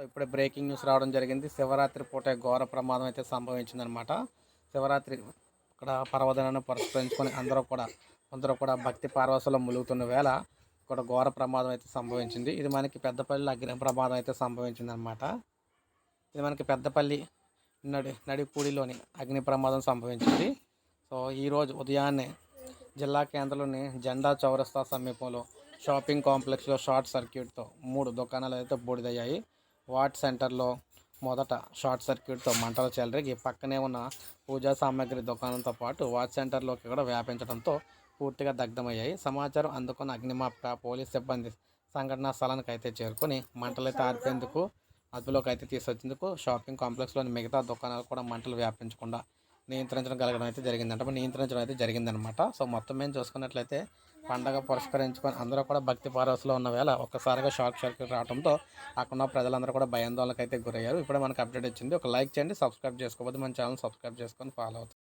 ఇప్పుడే breaking news రావడం జరిగింది. శివరాత్రి పూట ఘోర ప్రమాదం అయితే సంభవించిందనమాట శివరాత్రి ఇక్కడ పర్వదనాన్ని పురస్కరించుకొని అందరూ కూడా అందరూ కూడా భక్తి పార్వసలో ములుగుతున్న వేళ ఇక్కడ ఘోర ప్రమాదం అయితే సంభవించింది. ఇది మనకి పెద్దపల్లిలో అగ్ని ప్రమాదం అయితే సంభవించింది అనమాట ఇది మనకి పెద్దపల్లి నడి నడిపూడిలోని అగ్ని ప్రమాదం సంభవించింది. సో ఈరోజు ఉదయాన్నే జిల్లా కేంద్రంలోని జెండా చౌరస్తా సమీపంలో షాపింగ్ కాంప్లెక్స్లో షార్ట్ సర్క్యూట్తో మూడు దుకాణాలు అయితే బూడిదయ్యాయి. వాట్ సెంటర్లో మొదట షార్ట్ సర్క్యూట్తో మంటలు చెలరేగి పక్కనే ఉన్న పూజా సామాగ్రి దుకాణంతో పాటు వాచ్ సెంటర్లోకి కూడా వ్యాపించడంతో పూర్తిగా దగ్ధమయ్యాయి. సమాచారం అందుకున్న అగ్నిమాపక పోలీస్ సిబ్బంది సంఘటనా స్థలానికి అయితే చేరుకొని మంటలైతే ఆర్పేందుకు అదుపులోకి అయితే తీసుకొచ్చేందుకు షాపింగ్ కాంప్లెక్స్లోని మిగతా దుకాణాలు కూడా మంటలు వ్యాపించకుండా నియంత్రించడం కలగడం అయితే జరిగిందంట. నియంత్రించడం అయితే జరిగిందనమాట. సో మొత్తం మేము చూసుకున్నట్లయితే పండగ పురస్కరించుకొని అందరూ కూడా భక్తి పారవశలో ఉన్న వేళ ఒక్కసారిగా షాక్ సర్క్యూట్ రావడంతో అక్కడ ఉన్న ప్రజలందరూ కూడా భయాందోళనకైతే అయితే గురయ్యారు. ఇప్పుడే మనకు అప్డేట్ వచ్చింది. ఒక లైక్ చేయండి సబ్స్క్రైబ్ చేసుకోకపోతే మన ఛానల్ సబ్స్క్రైబ్ చేసుకొని ఫాలో అవుతుంది